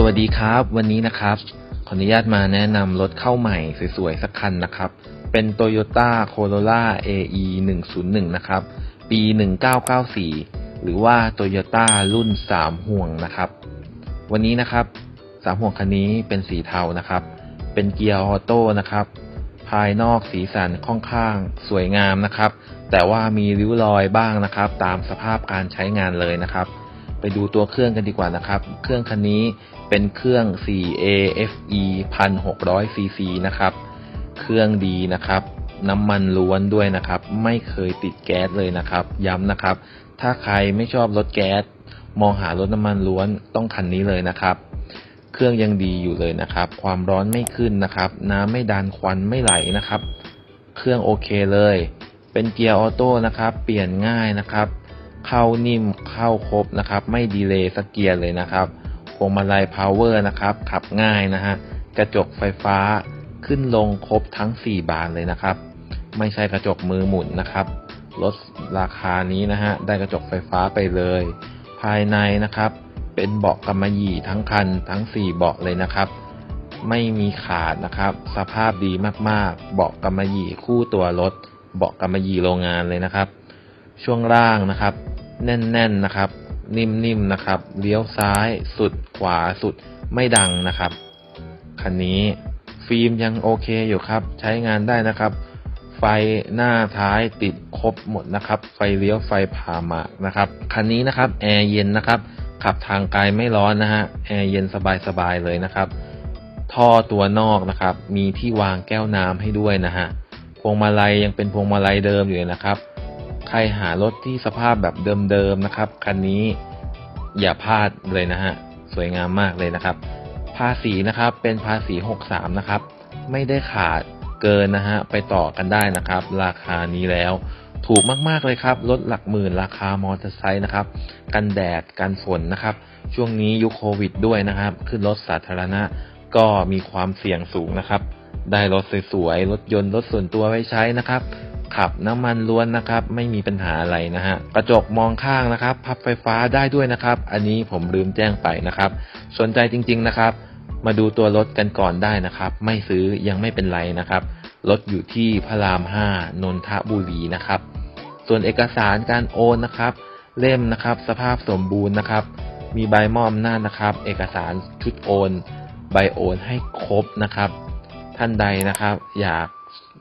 สวัสดีครับ วันนี้นะครับ ขออนุญาตมาแนะนำรถเข้าใหม่สวยๆ สักคันนะครับ เป็น Toyota Corolla AE 101นะครับ ปี 1994 หรือว่า Toyota รุ่น 3 ห่วงนะครับ วันนี้นะครับ 3 ห่วงคันนี้เป็นสีเทานะครับ เป็นเกียร์ออโต้นะครับ ภายนอกสีสันค่อนข้างสวยงามนะครับ แต่ว่ามีริ้วรอยบ้างนะครับ ตามสภาพการใช้งานเลยนะครับ ไปดูตัวเครื่องกันดีกว่านะครับ เครื่องคันนี้เป็นเครื่อง 4AFE 1600 cc นะครับ เครื่องดีนะครับ น้ำมันล้วนด้วยนะครับ ไม่เคยติดแก๊สเลยนะครับ ย้ำนะครับ ถ้าใครไม่ชอบรถแก๊ส มองหารถน้ำมันล้วนต้องคันนี้เลยนะครับ เครื่องยังดีอยู่เลยนะครับ ความร้อนไม่ขึ้นนะครับ น้ำไม่ดันควันไม่ไหลนะครับ เครื่องโอเคเลย เป็นเกียร์ออโต้นะครับ เปลี่ยนง่ายนะครับ เข้านิ่มเข้าครบนะครับ ไม่ดีเลย์สักเกียร์เลยนะครับพวงมาลัยพาวเวอร์นะครับ ขับง่ายนะฮะกระจกไฟฟ้าขึ้นลงครบทั้ง 4 บานเลยนะครับ ไม่ใช่กระจกมือหมุนนะครับลดราคานี้นะฮะได้กระจกไฟฟ้าไปเลย ภายในนะครับ เป็นเบาะกำมะหยี่ทั้งคันทั้ง 4 เบาะเลยนะครับ ไม่มีขาดนะครับ สภาพดีมากๆ เบาะกำมะหยี่คู่ตัวรถเบาะกำมะหยี่โรงงานเลยนะครับ ช่วงล่างนะครับ แน่นๆนะครับ นิ่มๆนะครับเลี้ยวซ้ายสุดขวาสุดไม่ดังนะครับคันนี้ฟิล์มยังโอเคอยู่ครับ ใช้งานได้นะครับ ไฟหน้าท้ายติดครบหมดนะครับ ไฟเลี้ยวไฟผ่าหมากนะครับคันนี้นะครับแอร์เย็นนะครับขับทางไกลไม่ร้อนนะฮะแอร์เย็นสบายๆเลยนะครับ ท่อตัวนอกนะครับ มีที่วางแก้วน้ำให้ด้วยนะฮะพวงมาลัยยังเป็นพวงมาลัยเดิมอยู่เลยนะครับ ใครหารถที่สภาพแบบเดิมๆนะครับ คันนี้อย่าพลาดเลยนะฮะ สวยงามมากเลยนะครับ ภาษีนะครับเป็นภาษี 63 นะครับ ไม่ได้ขาดเกินนะฮะ ไปต่อกันได้นะครับ ราคานี้แล้ว ถูกมากๆเลยครับลดหลักหมื่นราคามอเตอร์ไซค์นะครับ กันแดด กันฝนนะครับ ช่วงนี้ยุคโควิดด้วยนะครับ ขึ้นรถสาธารณะก็มีความเสี่ยงสูงนะครับ ได้รถสวยๆ รถยนต์รถส่วนตัวไว้ใช้นะครับ ขับน้ำมันล้วนนะครับ ไม่มีปัญหาอะไรนะฮะกระจกมองข้างนะครับ พับไฟฟ้าได้ด้วยนะครับ อันนี้ผมลืมแจ้งไปนะครับ สนใจจริง ๆนะครับ มาดูตัวรถกันก่อนได้นะครับ ไม่ซื้อยังไม่เป็นไรนะครับรถอยู่ที่พระราม5นนทบุรีนะครับ ส่วนเอกสารการโอนนะครับ เล่มนะครับ สภาพสมบูรณ์นะครับ มีใบมอบอำนานะครับ เอกสารชุดโอน ใบโอนให้ครบนะครับ ท่านใดนะครับ อยาก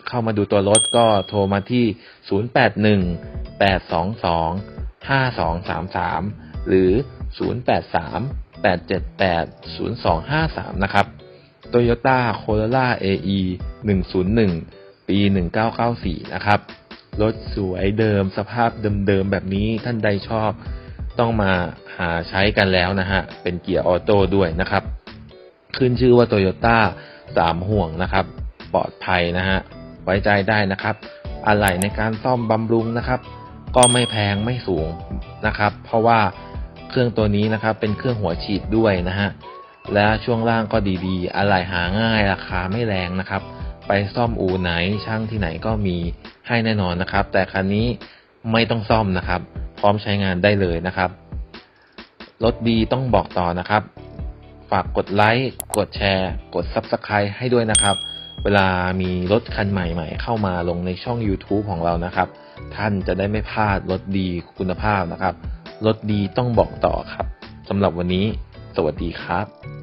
เข้ามาดูตัวรถก็โทรมาที่ 081-822-5233 หรือ 083-878-0253 นะครับ Toyota Corolla AE 101 ปี 1994 นะครับ รถสวยเดิมสภาพเดิมๆ แบบนี้ท่านใดชอบ ต้องมาหาใช้กันแล้วนะฮะ เป็นเกียร์ออโต้ด้วยนะครับ ขึ้นชื่อว่า Toyota สามห่วงนะครับ ปลอดภัยนะฮะ ไว้ใจได้นะครับ อะไหล่ในการซ่อมบำรุงนะครับ ก็ไม่แพงไม่สูงนะครับ เพราะว่าเครื่องตัวนี้นะครับเป็นเครื่องหัวฉีดด้วยนะฮะและช่วงล่างก็ดีๆ อะไหล่หาง่ายราคาไม่แรงนะครับ ไปซ่อมอู่ไหนช่างที่ไหนก็มีให้แน่นอนนะครับ แต่คันนี้ไม่ต้องซ่อมนะครับ พร้อมใช้งานได้เลยนะครับรถดีต้องบอกต่อนะครับ ฝากกดไลค์ กดแชร์ กด Subscribe ให้ด้วยนะครับ เวลามีรถคันใหม่ ๆ เข้ามาลงในช่อง YouTube ของเรานะครับ ท่านจะได้ไม่พลาดรถดีคุณภาพนะครับ รถดีต้องบอกต่อครับสำหรับวันนี้ สวัสดีครับ